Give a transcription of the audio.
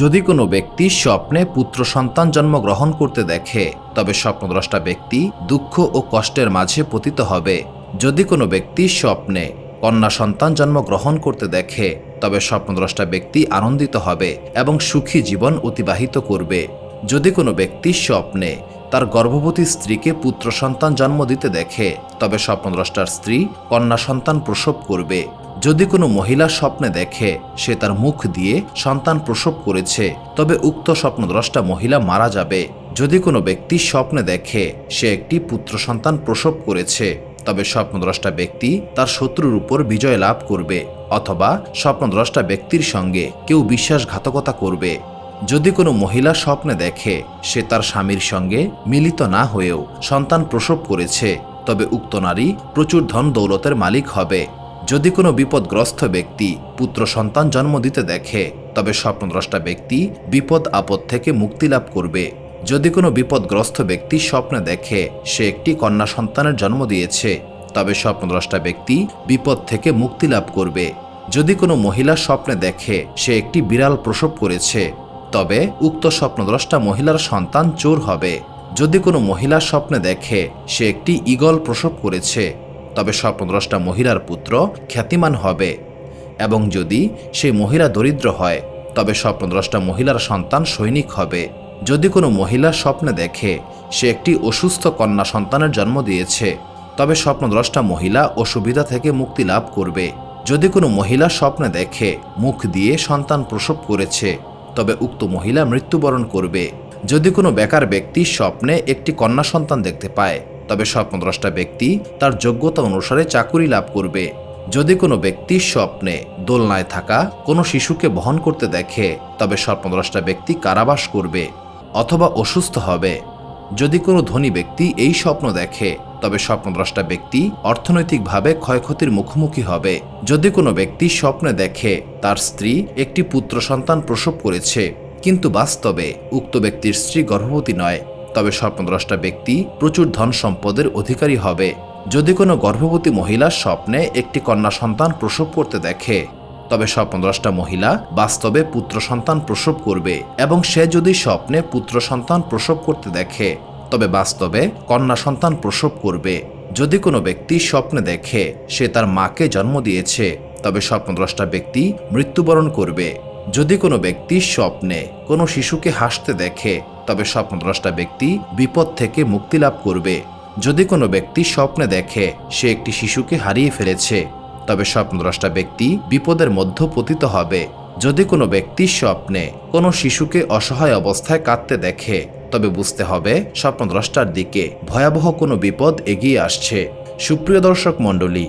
যদি কোনো ব্যক্তি স্বপ্নে পুত্র সন্তান জন্ম গ্রহণ করতে দেখে, তবে স্বপ্নদ্রষ্টা ব্যক্তি দুঃখ ও কষ্টের মাঝে পতিত হবে। যদি কোনো ব্যক্তি স্বপ্নে কন্যা সন্তান জন্ম গ্রহণ করতে দেখে, তবে স্বপ্নদ্রষ্টা ব্যক্তি আনন্দিত হবে এবং সুখী জীবন অতিবাহিত করবে। যদি কোনো ব্যক্তি স্বপ্নে তার গর্ভবতী স্ত্রীকে পুত্র সন্তান জন্ম দিতে দেখে, তবে স্বপ্নদ্রষ্টার স্ত্রী কন্যা সন্তান প্রসব করবে। যদি কোনো মহিলা স্বপ্নে দেখে, সে তার মুখ দিয়ে সন্তান প্রসব করেছে, তবে উক্ত স্বপ্নদ্রষ্টা মহিলা মারা যাবে। যদি কোনো ব্যক্তি স্বপ্নে দেখে, সে একটি পুত্র সন্তান প্রসব করেছে, তবে স্বপ্নদ্রষ্টা ব্যক্তি তার শত্রুর উপর বিজয় লাভ করবে, অথবা স্বপ্নদ্রষ্টা ব্যক্তির সঙ্গে কেউ বিশ্বাসঘাতকতা করবে। যদি কোনো মহিলা স্বপ্নে দেখে, সে তার স্বামীর সঙ্গে মিলিত না হয়েও সন্তান প্রসব করেছে, তবে উক্ত নারী প্রচুর ধন দৌলতের মালিক হবে। যদি কোনো বিপদগ্রস্ত ব্যক্তি পুত্র সন্তান জন্ম দিতে দেখে, তবে স্বপ্নদ্রষ্টা ব্যক্তি বিপদ আপদ থেকে মুক্তি লাভ করবে। যদি কোনো বিপদগ্রস্ত ব্যক্তি স্বপ্নে দেখে, সে একটি কন্যা সন্তানের জন্ম দিয়েছে, তবে স্বপ্নদ্রষ্টা ব্যক্তি বিপদ থেকে মুক্তি লাভ করবে। যদি কোনো মহিলা স্বপ্নে দেখে, সে একটি বিড়াল প্রসব করেছে, তবে উক্ত স্বপ্নদ্রষ্টা মহিলার সন্তান চোর হবে। যদি কোনো মহিলা স্বপ্নে দেখে, সে একটি ঈগল প্রসব করেছে তবে স্বপ্নদ্রষ্টা মহিলার পুত্র খ্যাতিমান হবে। এবং যদি সেই মহিলা দরিদ্র হয়, তবে স্বপ্নদ্রষ্টা মহিলার সন্তান সৈনিক হবে। যদি কোনো মহিলা স্বপ্নে দেখে, সে একটি অসুস্থ কন্যা সন্তানের জন্ম দিয়েছে, তবে স্বপ্নদ্রষ্টা মহিলা অসুবিধা থেকে মুক্তি লাভ করবে। যদি কোনো মহিলা স্বপ্নে দেখে, মুখ দিয়ে সন্তান প্রসব করেছে, তবে উক্ত মহিলা মৃত্যুবরণ করবে। যদি কোনো বেকার ব্যক্তি স্বপ্নে একটি কন্যা সন্তান দেখতে পায় তবে স্বপ্নদ্রষ্টা ব্যক্তি তার যোগ্যতা অনুসারে চাকুরি লাভ করবে। যদি কোনো ব্যক্তি স্বপ্নে দোলনায় থাকা কোনো শিশুকে বহন করতে দেখে, তবে স্বপ্নদ্রষ্টা ব্যক্তি কারাবাস করবে অথবা অসুস্থ হবে। যদি কোনো ধনী ব্যক্তি এই স্বপ্ন দেখে, তবে স্বপ্নদ্রষ্টা ব্যক্তি অর্থনৈতিকভাবে ক্ষয়ক্ষতির মুখোমুখি হবে। যদি কোনো ব্যক্তি স্বপ্নে দেখে তার স্ত্রী একটি পুত্র সন্তান প্রসব করেছে, কিন্তু বাস্তবে উক্ত ব্যক্তির স্ত্রী গর্ভবতী নয় তবে স্বপ্নদ্রষ্টা ব্যক্তি প্রচুর ধন সম্পদের অধিকারী হবে। যদি কোনো গর্ভবতী মহিলা স্বপ্নে একটি কন্যা সন্তান প্রসব করতে দেখে, তবে স্বপ্নদ্রষ্টা মহিলা বাস্তবে পুত্র সন্তান প্রসব করবে এবং সে যদি স্বপ্নে পুত্র সন্তান প্রসব করতে দেখে, তবে বাস্তবে কন্যা সন্তান প্রসব করবে। যদি কোনো ব্যক্তি স্বপ্নে দেখে, সে তার মাকে জন্ম দিয়েছে, তবে স্বপ্নদ্রষ্টা ব্যক্তি মৃত্যুবরণ করবে। যদি কোনো ব্যক্তি স্বপ্নে কোনো শিশুকে হাসতে দেখে তবে স্বপ্নদ্রষ্টা ব্যক্তি বিপদ থেকে মুক্তি লাভ করবে। যদি কোনো ব্যক্তি স্বপ্নে দেখে, সে একটি শিশুকে হারিয়ে ফেলেছে, তবে স্বপ্নদ্রষ্টা ব্যক্তি বিপদের মধ্যে পতিত হবে। যদি কোনো ব্যক্তি স্বপ্নে কোনো শিশুকে অসহায় অবস্থায় কাঁদতে দেখে, তবে বুঝতে হবে স্বপ্নদ্রষ্টার দিকে ভয়াবহ কোনো বিপদ এগিয়ে আসছে। সুপ্রিয় দর্শক মণ্ডলী